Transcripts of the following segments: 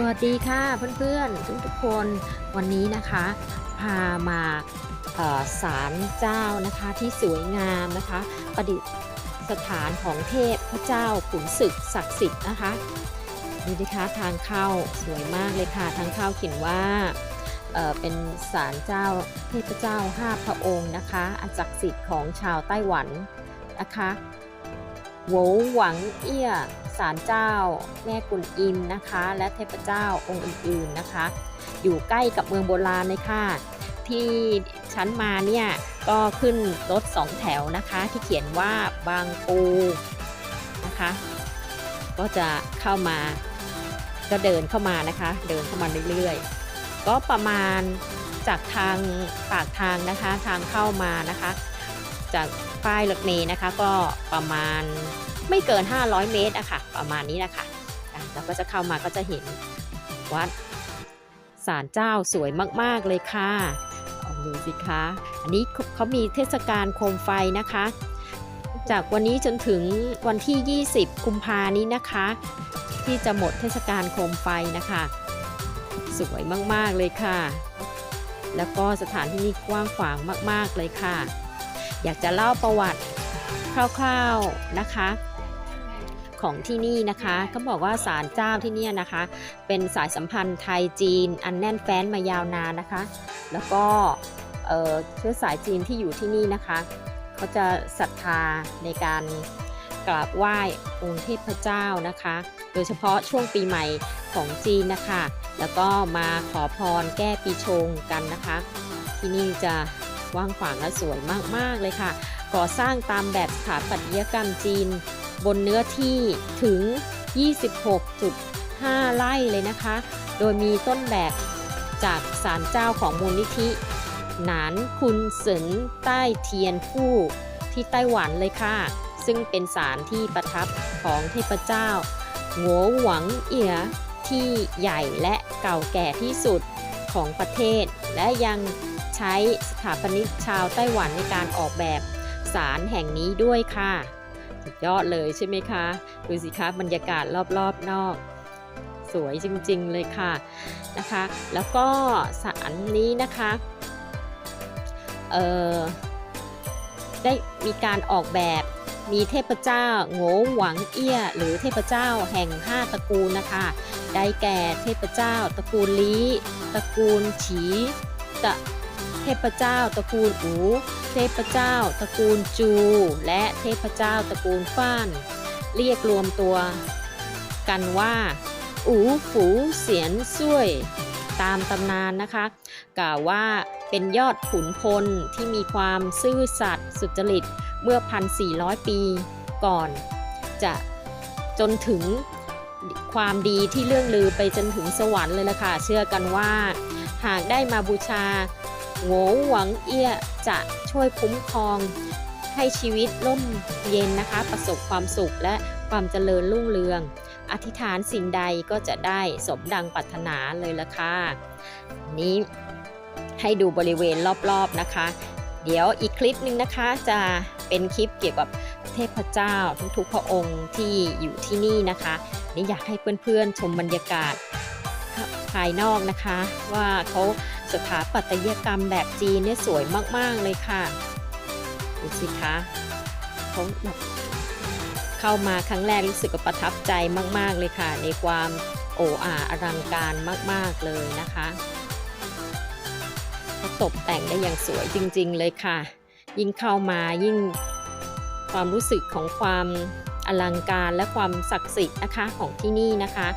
สวัสดีค่ะเพื่อนๆทุกทุกๆคนวันนี้นะคะ พามาศาลเจ้านะคะที่สวยงามนะคะ ประดิษฐานของเทพพระเจ้าขุนศึกศักดิ์สิทธิ์นะคะดูดิคะทางเข้าสวยมากเลยค่ะ ทางเข้าเขียนว่าเเป็นศาลเจ้าเทพเจ้าห้าพระองค์นะคะอันศักดิ์สิทธิ์ของชาวไต้หวันนะคะโหวหวังเอี้ย ศาลเจ้า แม่กุนอิมนะคะ และเทพเจ้าองค์อื่นๆนะคะ อยู่ใกล้กับเมืองโบราณเลยค่ะ ที่ชั้นมาเนี่ยก็ขึ้นรถสองแถวนะคะ ที่เขียนว่าบางปูนะคะ ก็จะเข้ามาก็เดินเข้ามานะคะ เดินเข้ามาเรื่อยๆ ก็ประมาณจากทางปากทางนะคะทางเข้ามานะคะ จากป้ายรถเมล์นะคะก็ประมาณ ไม่เกิน 500 เมตรอะค่ะประมาณนี้นะคะอะแล้วก็จะเข้ามาก็จะเห็นวัดศาลเจ้าสวยมาก ๆ เลยค่ะเอาดูสิคะอันนี้เขาเขามีเทศกาลโคมไฟนะคะ จากวันนี้จนถึงวันที่ 20 กุมภานี้นะคะ ที่จะหมดเทศกาลโคมไฟนะคะ สวยมาก ๆ เลยค่ะ แล้วก็สถานที่นี้กว้างขวางมาก ๆ เลยค่ะ อยากจะเล่าประวัติคร่าว ๆนะคะ ของที่นี่นะคะเขาบอกว่าศาลเจ้าที่เนี่ยนะคะ เป็นสายสัมพันธ์ไทยจีน อันแน่นแฟ้นมายาวนานนะคะ แล้วก็เอ่อเชื้อสายจีนที่อยู่ที่นี่นะคะเขาจะศรัทธาในการกราบไหว้องค์เทพเจ้านะคะ โดยเฉพาะช่วงปีใหม่ของจีนนะคะ แล้วก็มาขอพรแก้ปีชงกันนะคะ ที่นี่จะว่างขวางและสวยมาก ๆ เลยค่ะ ก่อสร้างตามแบบสถาปัตยกรรมจีน บนเนื้อที่ถึง 26.5 ไร่เลยนะคะ โดยมีต้นแบบจากศาลเจ้าของมูลนิธิ หนานคุณเสินใต้เทียนฟู่ที่ไต้หวันเลยค่ะ ซึ่งเป็นศาลที่ประทับของเทพเจ้าหัวหวังเอียที่ใหญ่และเก่าแก่ที่สุดของประเทศ และยังใช้สถาปนิกชาวไต้หวันในการออกแบบศาลแห่งนี้ด้วยค่ะ สุดยอดเลยใช่ไหมคะ ดูสิคะบรรยากาศรอบๆนอกสวยจริงๆเลยค่ะนะคะ แล้วก็ศาลนี้นะคะเอ่อได้มีการออกแบบมีเทพเจ้าโงหวังเอี้ย หรือเทพเจ้าแห่ง 5 ตระกูลนะคะ ได้แก่เทพเจ้า ตระกูลลี้ ตระกูลฉีตะ พเจ้าตระกูลอู เทพเจ้าตระกูลจู และเทพเจ้าตระกูลฟ้าน เรียกรวมตัว กันว่า อูฝูเสียนซุยตามตำนานนะคะ กล่าวว่าเป็นยอดขุนพลที่มีความซื่อสัตย์สุจริตเมื่อ 1,400 ปีก่อน จะจนถึงความดีที่เลื่องลือไปจนถึงสวรรค์เลยล่ะค่ะ เชื่อกันว่า หากได้มาบูชา โง่หวังเอี้ยจะช่วยคุ้มครองให้ชีวิตร่มเย็นนะคะ ประสบความสุขและความเจริญรุ่งเรือง อธิษฐานสิ่งใดก็จะได้สมดังปรารถนาเลยละค่ะนนี้ให้ดูบริเวณรอบๆนะคะ เดี๋ยวอีกคลิปหนึ่งนะคะจะเป็นคลิปเกี่ยวกับเทพเจ้าทุกๆพระองค์ที่อยู่ที่นี่นะคะนี่อยากให้เพื่อนๆชมบรรยากาศ ภายนอกนะคะ ว่าเขาสถาปัตยกรรมแบบจีนเนี่ยสวยมาก ๆ เลยค่ะ ดูสิคะเขาแบบเข้ามาครั้งแรกรู้สึกประทับใจมาก ๆ เลยค่ะ ในความโอ้อาอลังการมาก ๆ เลยนะคะเขาตกแต่งได้อย่างสวยจริง ๆ เลยค่ะ ยิ่งเข้ามายิ่งความรู้สึกของความอลังการและความศักดิ์สิทธิ์นะคะของที่นี่นะคะ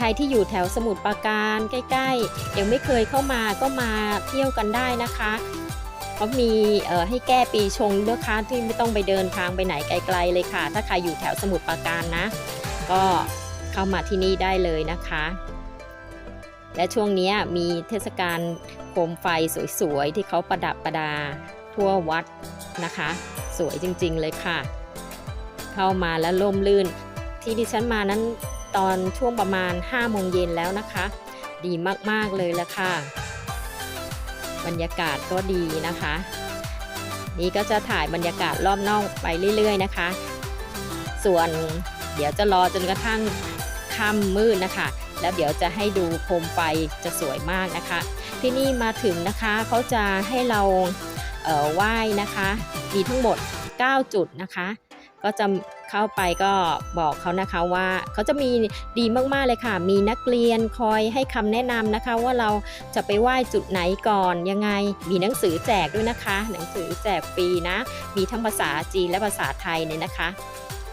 ครที่อยู่แถวสมุทรปราการใกล้ๆ ยังไม่เคยเข้ามาก็มาเที่ยวกันได้นะคะเขามีให้แก้ปีชงด้วยค่ะที่ไม่ต้องไปเดินทางไปไหนไกลๆเลยค่ะ ถ้าใครอยู่แถวสมุทรปราการนะ ก็เข้ามาที่นี่ได้เลยนะคะ และช่วงนี้มีเทศกาลโคมไฟสวยๆ ที่เขาประดับประดาทั่ววัดนะคะ สวยจริงๆเลยค่ะ เข้ามาแล้วล่มลื่นที่ดิฉันมานั้น ตอนช่วงประมาณ5โมงเย็นแล้วนะคะ ดีมากๆเลยละค่ะ บรรยากาศก็ดีนะคะ นี่ก็จะถ่ายบรรยากาศรอบนอกไปเรื่อย ๆ นะคะ ส่วนเดี๋ยวจะรอจนกระทั่งค่ำมืดนะคะแล้วเดี๋ยวจะให้ดูโคมไฟจะสวยมากนะคะ ที่นี่มาถึงนะคะเขาจะให้เราเไหว้นะคะ มีทั้งหมด 9 จุดนะคะ ก็จะ เข้าไปก็บอกเขานะคะว่าเขาจะมีดีมากๆเลยค่ะ มีนักเรียนคอยให้คำแนะนำนะคะ ว่าเราจะไปไหว้จุดไหนก่อนยังไง มีหนังสือแจกด้วยนะคะ หนังสือแจกฟรีนะ มีทั้งภาษาจีนและภาษาไทยเนี่ยนะคะ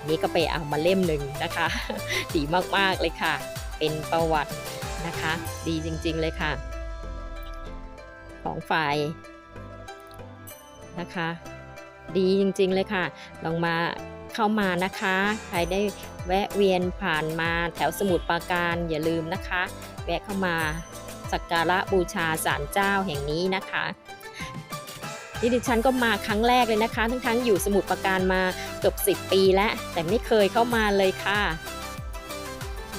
นี่ก็ไปเอามาเล่มหนึ่งนะคะ ดีมากๆเลยค่ะ เป็นประวัตินะคะ ดีจริงๆเลยค่ะ ของฝ่ายนะคะ ดีจริงๆเลยค่ะ ลองมา เข้ามานะคะ ใครได้แวะเวียนผ่านมาแถวสมุทรปราการอย่าลืมนะคะ แวะเข้ามาสักการะบูชาศาลเจ้าแห่งนี้นะคะนี่ดิฉันก็มาครั้งแรกเลยนะคะ ทั้งๆอยู่สมุทรปราการมาเกือบ 10 ปีแล้ว แต่ไม่เคยเข้ามาเลยค่ะ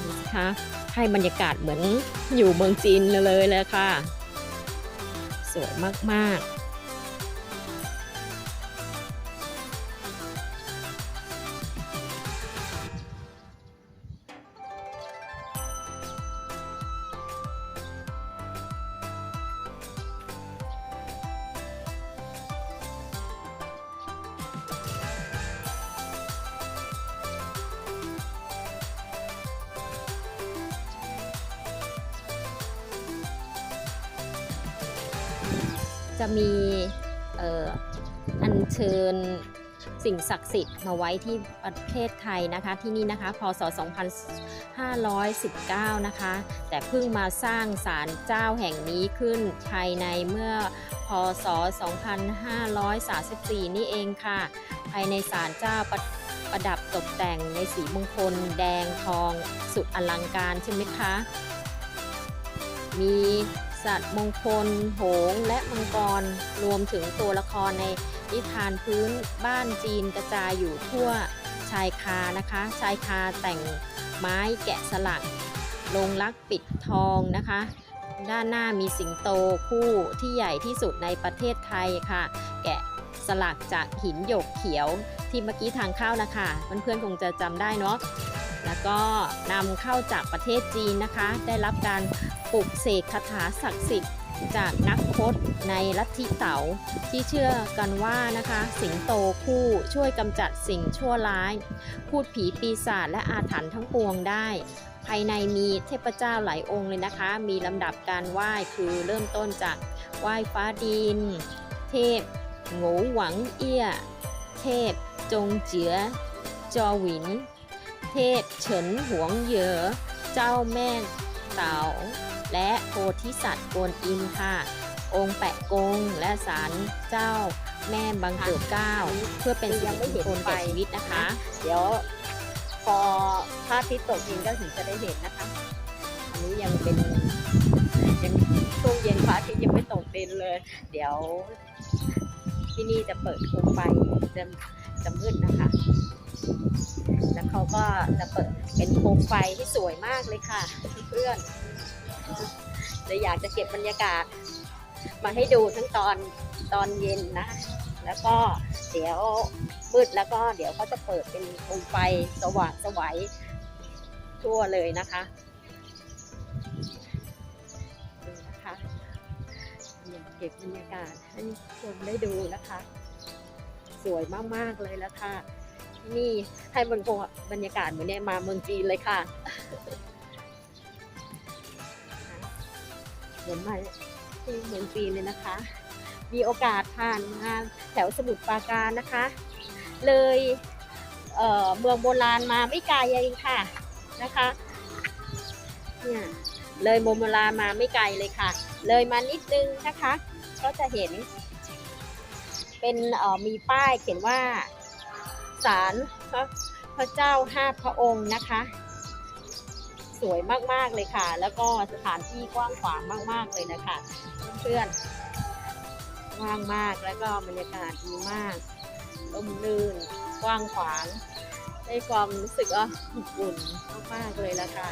นี่คะให้บรรยากาศเหมือนอยู่เมืองจีนเลยเลยค่ะ สวยมากๆ จะมีอัญเชิญสิ่งศักดิ์สิทธิ์มาไว้ที่ประเทศไทยนะคะที่นี่นะคะ พศ 2519 นะคะ แต่เพิ่งมาสร้างศาลเจ้าแห่งนี้ขึ้นภายในเมื่อ พศ 2534 นี่เองค่ะ ภายในศาลเจ้าประประดับตกแต่งในสีมงคล แดงทองสุดอลังการใช่ไหมคะ มี สัตว์มงคล โหงและมังกร รวมถึงตัวละครในนิทานพื้นบ้านจีนกระจายอยู่ทั่วชายคานะคะ ชายคาแต่งไม้แกะสลักลงลักปิดทองนะคะ ด้านหน้ามีสิงโตคู่ที่ใหญ่ที่สุดในประเทศไทยค่ะ แกะสลักจากหินหยกเขียวที่เมื่อกี้ทางเข้านะคะเพื่อนๆคงจะจำได้เนาะ แล้วก็นำเข้าจากประเทศจีนนะคะ ได้รับการปลุกเสกคาถาศักดิ์สิทธิ์จากนักพจน์ในลัทธิเต๋าที่เชื่อกันว่านะคะ สิงโตคู่ช่วยกำจัดสิ่งชั่วร้าย พูดผีปีศาจและอาถรรพ์ทั้งปวงได้ ภายในมีเทพเจ้าหลายองค์เลยนะคะ มีลำดับการไหว้คือเริ่มต้นจากไหว้ฟ้าดิน เทพโงหวังเอี้ย เทพ จงเจียจอหวิน เทพเฉินหวงเหยอ เจ้าแม่เต๋าและโพธิสัตว์กวนอิมค่ะ องค์แปะกงและศาลเจ้าแม่บังเกิดเก้าเพื่อเป็นสิริมงคลแก่ชีวิตนะคะ เดี๋ยวพอพระอาทิตย์ตกดินก็ถึงจะได้เห็นนะคะ อันนี้ยังเป็นยังช่วงเย็นพระอาทิตย์ยังไม่ตกดินเลย เดี๋ยวที่นี่จะเปิดโคมไฟจะจะมืดนะคะ แล้วเขาก็จะเปิดเป็นโคมไฟที่สวยมากเลยค่ะ เพื่อนเลยอยากจะเก็บบรรยากาศ มาให้ดูทั้งตอนตอนเย็นนะ แล้วก็เดี๋ยวมืดแล้วก็เดี๋ยวเขาจะเปิดเป็นโคมไฟสว่างสวัยทั่วเลยนะคะดูนะคะเก็บบรรยากาศให้ชมได้ดูนะคะ สวยมาก ๆ เลยแล้วค่ะ นี่ให้บรรยากาศบรรยากาศเหมือนเนี่ยมาเมืองจีนเลยค่ะเหมือนมาที่เมืองจีนเลยนะคะ มีโอกาสผ่านมาแถวสมุทรปราการนะคะ เลยเเมืองโบราณมาไม่ไกลเองค่ะนะคะเนี่ยเลยเมืองโบราณมาไม่ไกลเลยค่ะ เลยมานิดนึงนะคะ ก็จะเห็น เป็นมีป้ายเขียนว่า ศาลพระพระเจ้าห้าพระองค์นะคะ สวยมากๆเลยค่ะ แล้วก็สถานที่กว้างขวางมาก ๆเลยนะคะเพื่อนๆว่างมากแล้วก็บรรยากาศดีมากร่มรื่นกว้างขวาง ได้ความรู้สึกว่าอบอุ่นมากๆเลยละค่ะ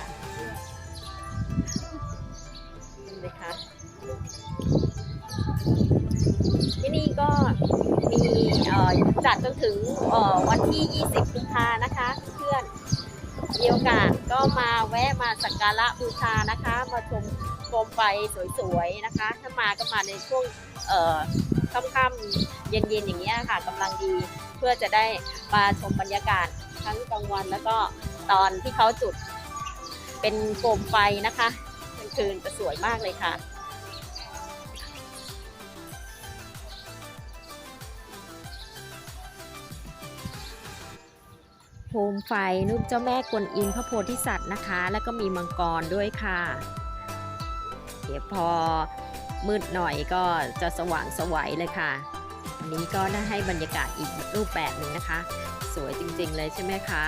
เห็นไหมคะ ที่นี่ก็มีจัดจนถึงวันที่ 20กุมภานะคะเพื่อนมีโอกาสก็มาแวะมาสักการะบูชานะคะ มาชมโคมไฟสวยๆนะคะ ถ้ามาก็มาในช่วงค่ำๆเย็นๆอย่างเงี้ค่ะกำลังดีเพื่อจะได้มาชมบรรยากาศทั้งกลางวันแล้วก็ตอนที่เขาจุดเป็นโคมไฟนะคะกลางคืนจะสวยมากเลยค่ะ มไฟรูปเจ้าแม่กวนอิมพระโพธิสัตว์นะคะ แล้วก็มีมังกรด้วยค่ะ เดี๋ยวพอมืดหน่อยก็จะสว่างสวัยเลยค่ะวันนี้ก็ได้ให้บรรยากาศอีกรูปแบบหนึ่งนะคะ สวยจริงๆเลยใช่ไหมคะ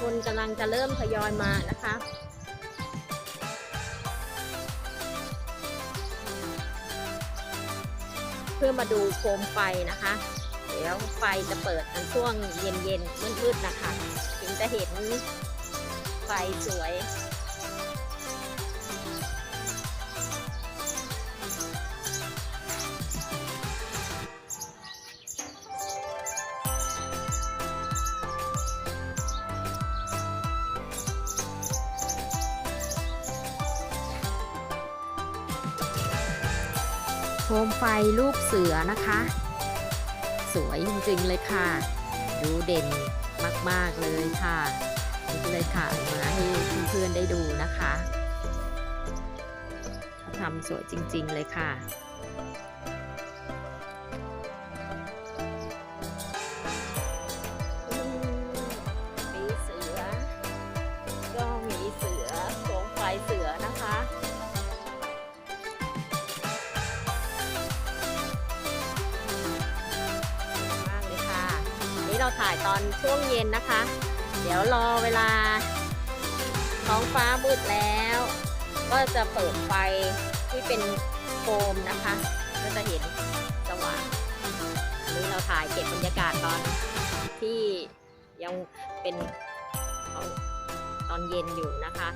คนกำลังจะเริ่มทยอยมานะคะเพื่อมาดูโคมไฟนะคะ เดี๋ยวไฟจะเปิดในช่วงเย็นๆมืดๆนะคะ ถึงจะเห็นไฟสวย คมไฟรูปเสือนะคะ สวยจริงๆเลยค่ะ ดูเด่นมากๆเลยค่ะนี่เลยค่ะมาให้เพื่อนๆได้ดูนะคะทำสวยจริงๆเลยค่ะ เราถ่ายตอนช่วงเย็นนะคะ เดี๋ยวรอเวลา ท้องฟ้ามืดแล้ว ก็จะเปิดไฟที่เป็นโคมนะคะ ก็จะเห็นสว่างอันนี้เราถ่ายเก็บบรรยากาศตอนที่ยังเป็นเอาตอนเย็นอยู่นะคะ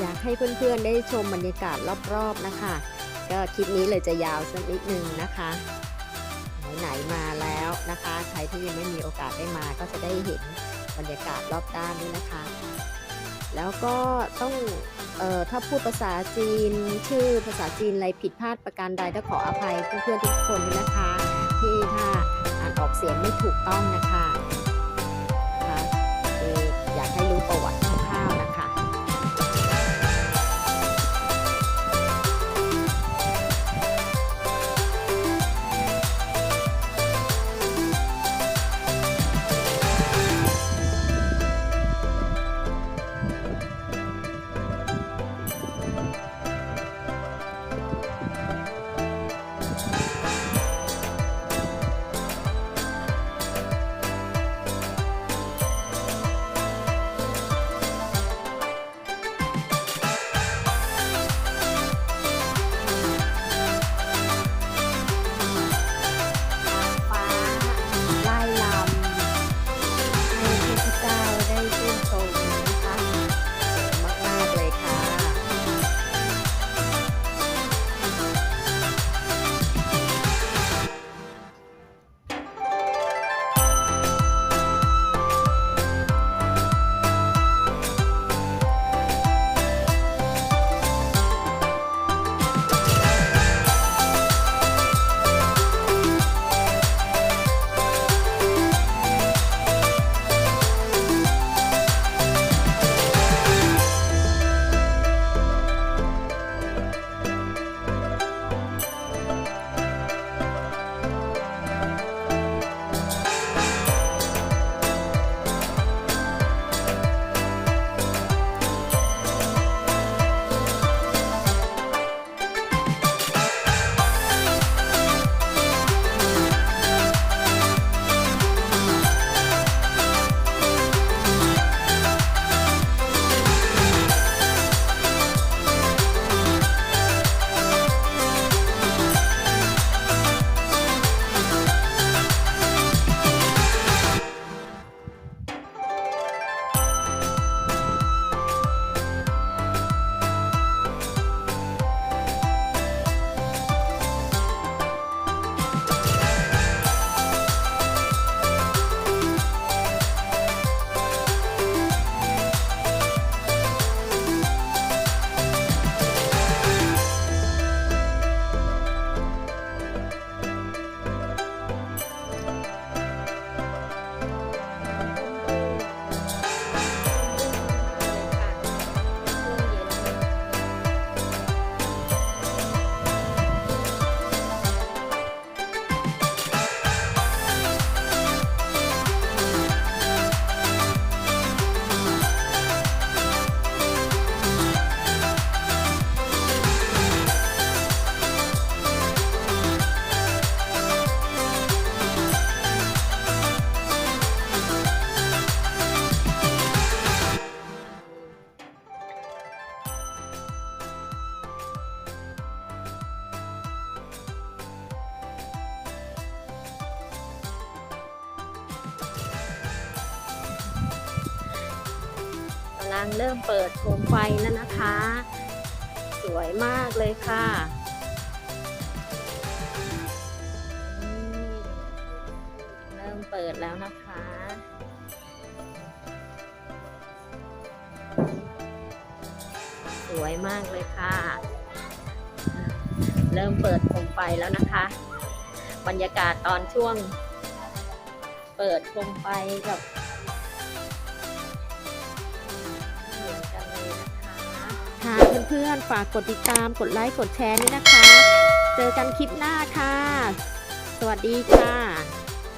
อยากให้เพื่อนๆได้ชมบรรยากาศรอบๆนะคะ ก็คลิปนี้เลยจะยาวสักนิดนึงนะคะไหนๆมาแล้วนะคะ ใครที่ยังไม่มีโอกาสได้มาก็จะได้เห็นบรรยากาศรอบด้านด้วยนะคะ แล้วก็ต้องเอ่อถ้าพูดภาษาจีน ชื่อภาษาจีนอะไรผิดพลาดประการใดก็ขออภัยเพื่อนๆทุกคนนะคะ ที่ถ้าอ่านออกเสียงไม่ถูกต้องนะคะ เปิดโคมไฟแล้วนะคะ สวยมากเลยค่ะเริ่มเปิดแล้วนะคะสวยมากเลยค่ะ เริ่มเปิดโคมไฟแล้วนะคะ บรรยากาศตอนช่วง เปิดโคมไฟกับ เพื่อนๆ ฝากกดติดตาม กดไลค์ กดแชร์ด้วยนะคะ เจอกันคลิปหน้าค่ะ สวัสดีค่ะ